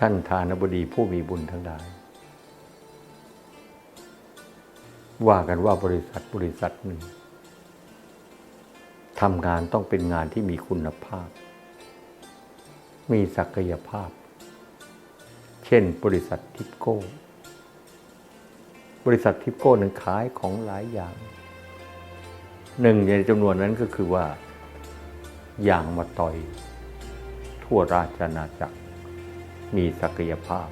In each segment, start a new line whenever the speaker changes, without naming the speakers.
ท่านทานบดีผู้มีบุญทั้งหลาย ว่ากันว่าบริษัทบริษัทหนึ่งทำงานต้องเป็นงานที่มีคุณภาพ มีศักยภาพ เช่น บริษัททิปโก้ บริษัททิปโก้หนั้นขายของหลายอย่าง หนึ่งในจำนวนนั้นก็คือว่า อย่างมาต่อย ทั่วราชอาณาจักร มีศักยภาพ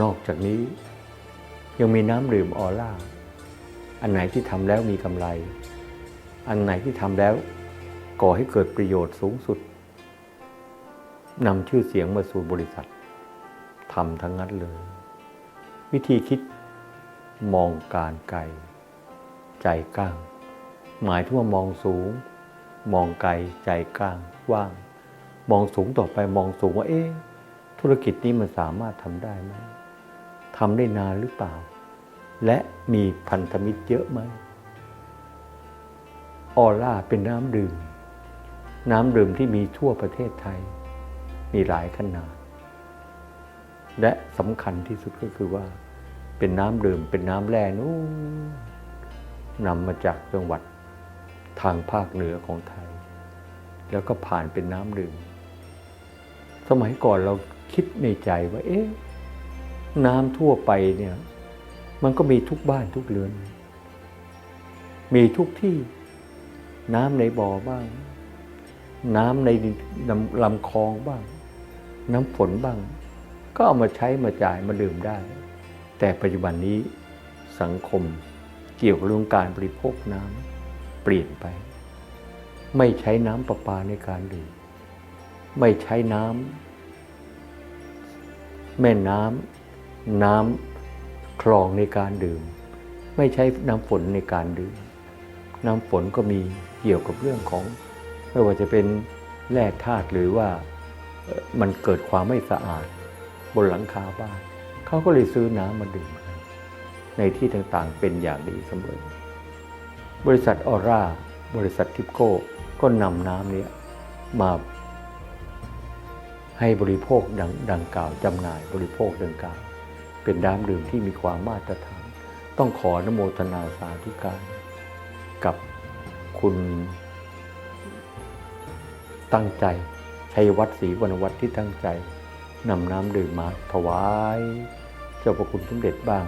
นอกจากนี้ยังมีน้ำดื่มออร่า อันไหนที่ทำแล้วมีกำไร อันไหนที่ทำแล้วก่อให้เกิดประโยชน์สูงสุดนำชื่อเสียงมาสู่บริษัททำทั้งนั้นเลย วิธีคิดมองการไกล ใจกล้าง หมายถึงว่ามองสูง มองไกลใจกล้างว่าง มองสูงต่อไปมองสูงว่า เอ๊ะธุรกิจนี้มันสามารถทำได้ไหมทำได้นานหรือเปล่า และมีพันธมิตรเยอะไหมออร่าเป็นน้ำดื่ม น้ำดื่มที่มีทั่วประเทศไทย มีหลายขนาด และสำคัญที่สุดก็คือว่า เป็นน้ำดื่มเป็นน้ำแร่นู้นนำมาจากจังหวัดทางภาคเหนือของไทย แล้วก็ผ่านเป็นน้ำดื่ม สมัยก่อนเราคิดในใจว่า เอ๊ะน้ำทั่วไปเนี่ย มันก็มีทุกบ้านทุกเรือน มีทุกที่ น้ำในบ่อบ้าง น้ำในลำคลองบ้าง น้ำฝนบ้าง ก็เอามาใช้มาจ่ายมาดื่มได้ แต่ปัจจุบันนี้สังคมเกี่ยวกับเรื่องการบริโภคน้ำเปลี่ยนไป ไม่ใช้น้ำประปาในการดื่มไม่ใช้น้ำ แม่น้ำน้ำคลองในการดื่ม ไม่ใช้น้ำฝนในการดื่ม น้ำฝนก็มีเกี่ยวกับเรื่องของ ไม่ว่าจะเป็นแร่ธาตุหรือว่ามันเกิดความไม่สะอาด บนหลังคาบ้านเขาก็เลยซื้อน้ำมาดื่ม ในที่ต่างๆเป็นอย่างดีเสมอ บริษัทออร่า บริษัททิปโก้ก็นำน้ำนี้มา ให้บริโภคดังดังกล่าวจำหน่ายบริโภคดังกล่าว เป็นน้ำดื่มที่มีความมาตรฐาน ต้องขออนโมทนาสาธุการกับคุณตั้งใจชัยวัฒน์ศรีวรรณวัฒน์ที่ตั้งใจนำน้ำดื่มมาถวายเจ้าพระคุณสมเด็จบ้าง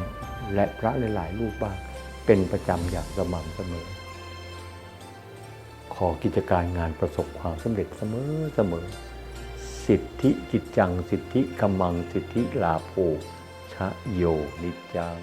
และพระหลายๆรูปบ้าง เป็นประจำอย่างสม่ำเสมอ ขอกิจการงานประสบความสำเร็จเสมอเสมอ สิทธิจิตจัง สิทธิกำมัง สิทธิลาโภชะโยนิจัง